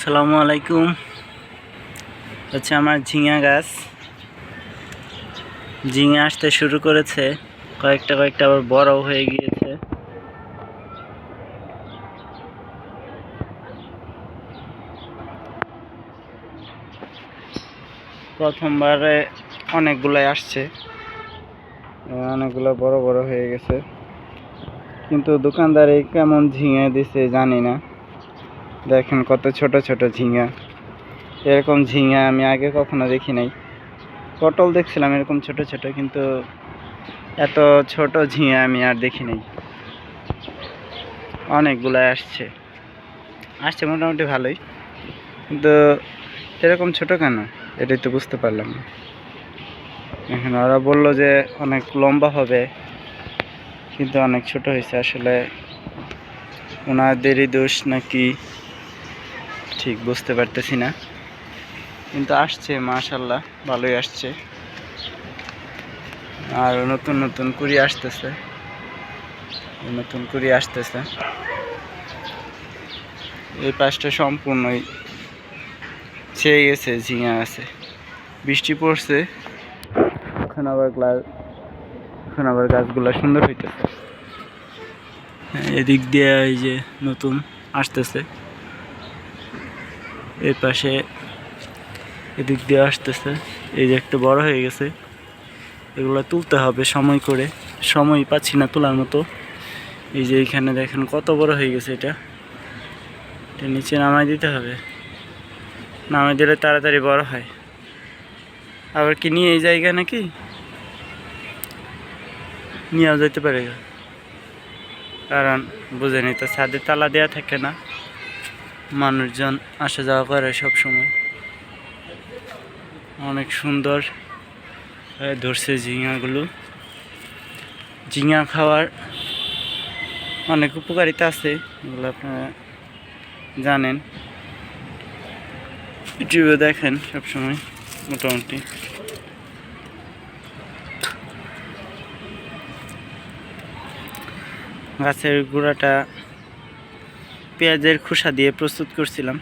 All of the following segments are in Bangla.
সালামু আলাইকুম। হচ্ছে আমার ঝিঙা গাছ। ঝিঙে আসতে শুরু করেছে। কয়েকটা কয়েকটা আবার বড় হয়ে গিয়েছে। প্রথমবারে অনেকগুলাই আসছে। অনেকগুলো বড় বড় হয়ে গেছে। কিন্তু দোকানদার কেমন ঝিঙে দিছে জানি না। দেখেন কত ছোট ছোট ঝিঙা। এরকম ঝিঙা আমি আগে কখনো দেখি নাই। পটল দেখছিলাম এরকম ছোট ছোট, কিন্তু এত ছোট ঝিঙা আমি আর দেখি নাই। অনেকগুলাই আসছে। আসছে মোটামুটি ভালোই। কিন্তু এরকম ছোট কেন? এটাই তো বুঝতে পারলাম না। এখন ওরা বলল যে অনেক লম্বা হবে, কিন্তু অনেক ছোট হয়েছে। আসলে ওনাদেরই দোষ নাকি? ঠিক, বুঝতে পারতেছি না। কিন্তু আসছে মাশাল্লাহ ভালোই আসছে। আর নতুন নতুন কুড়ি আসতেছে। নতুন কুড়ি আসতেছে। এই পাশটা সম্পূর্ণই ছেয়ে গেছে, ঝিঙা আছে। বৃষ্টি পড়ছে। এখন আবার গ্লাস এখন আবার গাছগুলা সুন্দর হইতেছে। এদিক দিয়ে এই যে নতুন আসতেছে। এর পাশে এদিক দিয়ে আসতেছে। এই যে একটা বড় হয়ে গেছে। এগুলো তুলতে হবে সময় করে। সময় পাচ্ছি না তোলার মতো। এই যে এখানে দেখেন কত বড় হয়ে গেছে এটা। এটা নিচে নামাই দিতে হবে। নামাই দিলে তাড়াতাড়ি বড় হয়। আবার কি নিয়ে এই জায়গা নাকি? নিয়েও যেতে পারে কারণ বুঝে নি তো, ছাদে তালা দেওয়া থাকে না। মানুষজন আসা যাওয়া করে সব সময়। অনেক সুন্দর ধরছে ঝিঙাগুলো। ঝিঙা খাওয়ার অনেক উপকারিতা আছে, এগুলো আপনারা জানেন। ইউটিউবে দেখেন সবসময় মোটামুটি। গাছের গোড়াটা পেঁয়াজের খোসা দিয়ে প্রস্তুত করছিলাম।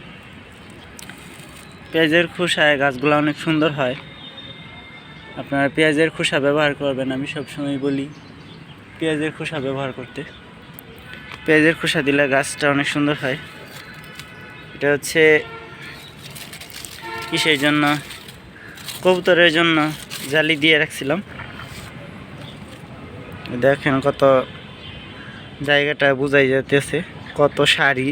পেঁয়াজের খোসায় গাছগুলো অনেক সুন্দর হয়। আপনারা পেঁয়াজের খোসা ব্যবহার করবেন, আমি সবসময় বলি, পেঁয়াজের খোসা ব্যবহার করতে। পেঁয়াজের খোসা দিলে গাছটা অনেক সুন্দর হয়। এটা হচ্ছে কিসের জন্য? কবুতরের জন্য জালি দিয়ে রাখছিলাম। দেখেন কত জায়গাটা বোঝাই যেতেছে কত শাড়ি,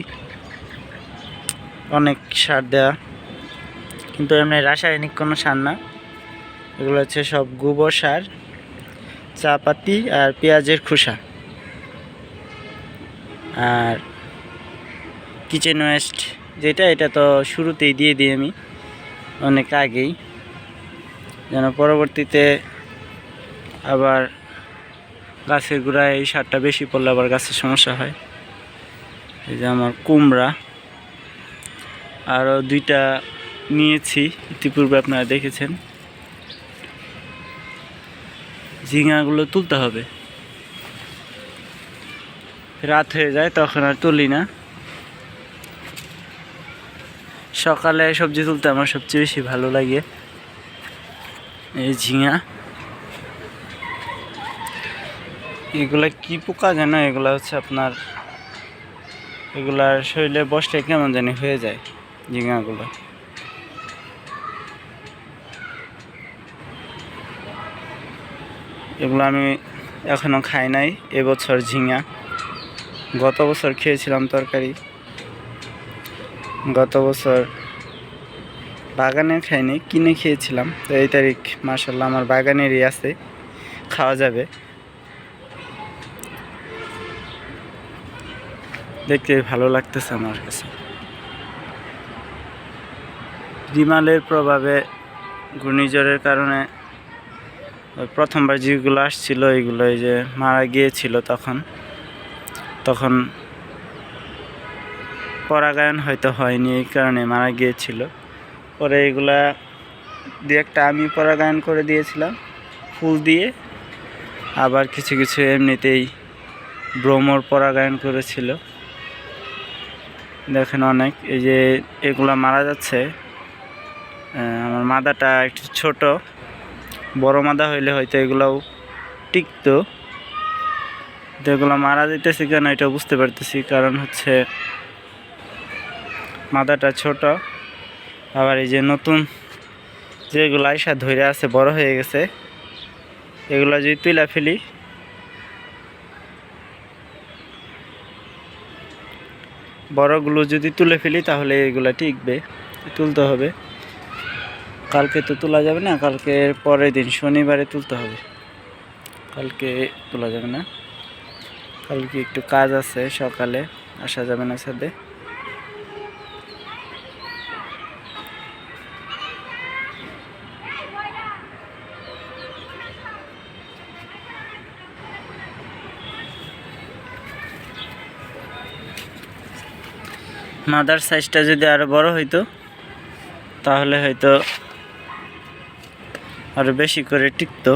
অনেক সার দেওয়া কিন্তু এমনি রাসায়নিক কোনো সার না। এগুলো হচ্ছে সব গোবর সার চা পাতি আর পেঁয়াজের খোসা। আর কিচেন ওয়েস্ট যেটা, এটা তো শুরুতেই দিয়ে দিই আমি, অনেক আগেই। যেন পরবর্তীতে আবার গাছের গোড়ায় এই সারটা বেশি পড়লে আবার গাছের সমস্যা হয়। এই যে আমার কুমড়া। আরও দুইটা নিয়েছি, ইতিপূর্বে আপনারা দেখেছেন। ঝিঙাগুলো তুলতে হবে। রাত হয়ে যায়, তখন আর তুলি না। সকালে সবজি তুলতে আমার সবচেয়ে বেশি ভালো লাগে এই ঝিঙা। এগুলা কি পোকা যেন এগুলা হচ্ছে আপনার এগুলার শরীরে বসলে কেমন জানি হয়ে যায় ঝিঙাগুলো এগুলো আমি এখনও খাই নাই, এবছর ঝিঙা। গত বছর খেয়েছিলাম তরকারি। গত বছর বাগানে খাইনি, কিনে খেয়েছিলাম। তো এই তারিখ মাসাল্লাহ আমার বাগানেরই আছে, খাওয়া যাবে। দেখতে ভালো লাগতেছে আমার কাছে। রিমালের প্রভাবে ঘূর্ণিঝড়ের কারণে প্রথমবার যেগুলো আসছিল, এগুলো এই যে মারা গিয়েছিল তখন। তখন পরাগায়ন হয়তো হয়নি, এই কারণে মারা গিয়েছিল। পরে এগুলা দু একটা আমি পরাগায়ন করে দিয়েছিলাম, ফুল দিয়ে। আবার কিছু কিছু এমনিতেই ভ্রমর পরাগায়ন করেছিল। দেখেন অনেক, এই যে এগুলা মারা যাচ্ছে। আমার মাদাটা একটু ছোট, বড় মাদা হইলে হয়তো এগুলাও টিকতো। তো এগুলো মারা যেতেছে কেন এটা বুঝতে পারতেছি, কারণ হচ্ছে মাদাটা ছোট। আবার এই যে নতুন যেগুলো আইসা ধরে আছে, বড় হয়ে গেছে, এগুলো যদি তুলা ফেলি বড়গুলো যদি তুলে ফেলি, তাহলে এগুলো টিকবে। তুলতে হবে। কালকে তো তোলা যাবে না, কালকে পরের দিন, শনিবারে তুলতে হবে। কালকে তোলা যাবে না। কালকে একটু কাজ আছে সকালে, আসা যাবে না সাথে মাদার সাইজটা যদি আরও বড় হইতো, তাহলে হয়তো আরও বেশি করে টিকতো।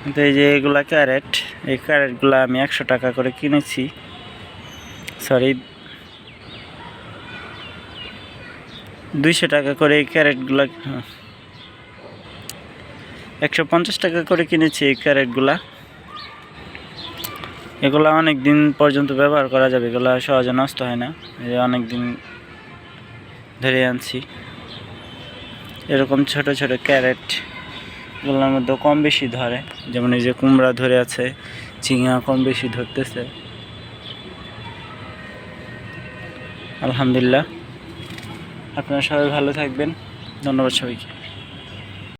কিন্তু এই যে এগুলা ক্যারেট, এই ক্যারেটগুলো আমি একশো টাকা করে কিনেছি। সরি দুইশো টাকা করে এই ক্যারেটগুলো একশো পঞ্চাশ টাকা করে কিনেছি এই ক্যারেটগুলা। এগুলো অনেক দিন পর্যন্ত ব্যবহার করা যাবে, এগুলো সহজে নষ্ট হয় না। অনেক দিন ধরে আনছি। এরকম ছোট ছোট ক্যারেট এগুলোর মধ্যে কম বেশি ধরে। যেমন এই যে কুমড়া ধরে আছে, ঝিঙা কম বেশি ধরতেছে। আলহামদুলিল্লাহ। আপনারা সবাই ভালো থাকবেন। ধন্যবাদ সবাইকে।